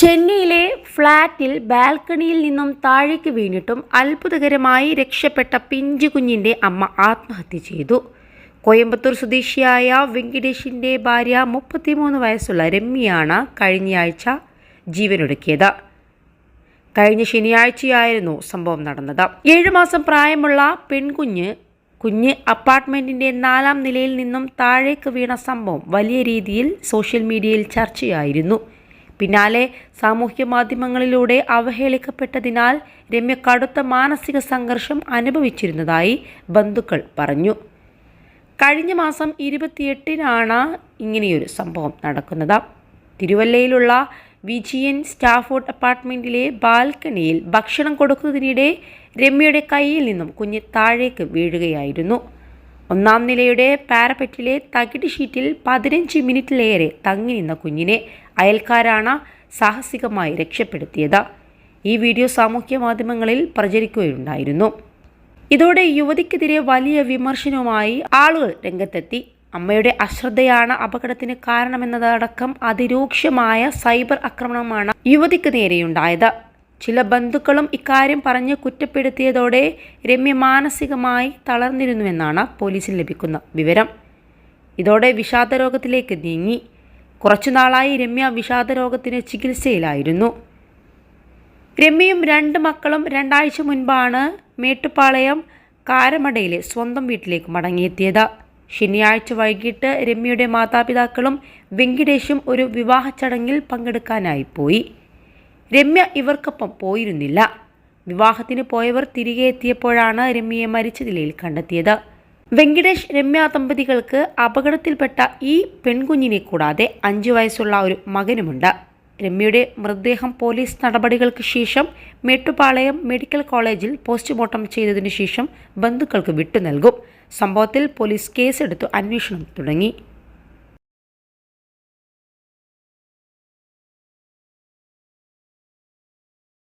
ചെന്നൈയിലെ ഫ്ളാറ്റിൽ ബാൽക്കണിയിൽ നിന്നും താഴേക്ക് വീണിട്ടും അത്ഭുതകരമായി രക്ഷപ്പെട്ട പിഞ്ചു കുഞ്ഞിന്റെ അമ്മ ആത്മഹത്യ ചെയ്തു. കോയമ്പത്തൂർ സ്വദേശിയായ വെങ്കിടേഷിന്റെ ഭാര്യ മുപ്പത്തിമൂന്ന് വയസ്സുള്ള രമ്യയാണ് കഴിഞ്ഞയാഴ്ച ജീവനൊടുക്കിയത്. കഴിഞ്ഞ ശനിയാഴ്ചയായിരുന്നു സംഭവം നടന്നത്. ഏഴു മാസം പ്രായമുള്ള പെൺകുഞ്ഞ് കുഞ്ഞ് അപ്പാർട്ട്മെന്റിന്റെ നാലാം നിലയിൽ നിന്നും താഴേക്ക് വീണ സംഭവം വലിയ രീതിയിൽ സോഷ്യൽ മീഡിയയിൽ ചർച്ചയായിരുന്നു. പിന്നാലെ സാമൂഹ്യ മാധ്യമങ്ങളിലൂടെ അവഹേളിക്കപ്പെട്ടതിനാൽ രമ്യ കടുത്ത മാനസിക സംഘർഷം അനുഭവിച്ചിരുന്നതായി ബന്ധുക്കൾ പറഞ്ഞു. കഴിഞ്ഞ മാസം ഇരുപത്തിയെട്ടിനാണ് ഇങ്ങനെയൊരു സംഭവം നടക്കുന്നത്. തിരുവല്ലയിലുള്ള വിജിയൻ സ്റ്റാഫോർഡ് അപ്പാർട്ട്മെന്റിലെ ബാൽക്കണിയിൽ ഭക്ഷണം കൊടുക്കുന്നതിനിടെ രമ്യയുടെ കയ്യിൽ നിന്നും കുഞ്ഞ് താഴേക്ക് വീഴുകയായിരുന്നു. ഒന്നാം നിലയുടെ പാരപ്പറ്റിലെ തകിട് ഷീറ്റിൽ പതിനഞ്ച് മിനിറ്റിലേറെ തങ്ങി നിന്ന കുഞ്ഞിനെ അയൽക്കാരാണ് സാഹസികമായി രക്ഷപ്പെടുത്തിയത്. ഈ വീഡിയോ സാമൂഹ്യ മാധ്യമങ്ങളിൽ പ്രചരിക്കുകയുണ്ടായിരുന്നു. ഇതോടെ യുവതിക്കെതിരെ വലിയ വിമർശനവുമായി ആളുകൾ രംഗത്തെത്തി. അമ്മയുടെ അശ്രദ്ധയാണ് അപകടത്തിന് കാരണമെന്നതടക്കം അതിരൂക്ഷമായ സൈബർ ആക്രമണമാണ് യുവതിക്ക് നേരെയുണ്ടായത്. ചില ബന്ധുക്കളും ഇക്കാര്യം പറഞ്ഞ് കുറ്റപ്പെടുത്തിയതോടെ രമ്യ മാനസികമായി തളർന്നിരുന്നുവെന്നാണ് പോലീസിൽ ലഭിക്കുന്ന വിവരം. ഇതോടെ വിഷാദരോഗത്തിലേക്ക് നീങ്ങി. കുറച്ചുനാളായി രമ്യ വിഷാദരോഗത്തിന് ചികിത്സയിലായിരുന്നു. രമ്യയും രണ്ട് മക്കളും രണ്ടാഴ്ച മുൻപാണ് മേട്ടുപാളയം കാരമടയിലെ സ്വന്തം വീട്ടിലേക്ക് മടങ്ങിയെത്തിയത്. ശനിയാഴ്ച വൈകിട്ട് രമ്യയുടെ മാതാപിതാക്കളും വെങ്കിടേഷും ഒരു വിവാഹ ചടങ്ങിൽ പങ്കെടുക്കാനായി പോയി. രമ്യ ഇവർക്കൊപ്പം പോയിരുന്നില്ല. വിവാഹത്തിന് പോയവർ തിരികെ എത്തിയപ്പോഴാണ് രമ്യയെ മരിച്ച നിലയിൽ കണ്ടെത്തിയത്. വെങ്കിടേഷ് രമ്യ ദമ്പതികൾക്ക് അപകടത്തിൽപ്പെട്ട ഈ പെൺകുഞ്ഞിനെ കൂടാതെ അഞ്ചു വയസ്സുള്ള ഒരു മകനുമുണ്ട്. രമ്യയുടെ മൃതദേഹം പോലീസ് നടപടികൾക്ക് ശേഷം മേട്ടുപാളയം മെഡിക്കൽ കോളേജിൽ പോസ്റ്റ്മോർട്ടം ചെയ്തതിനു ശേഷം ബന്ധുക്കൾക്ക് വിട്ടു നൽകും. സംഭവത്തിൽ പോലീസ് കേസെടുത്തു അന്വേഷണം തുടങ്ങി.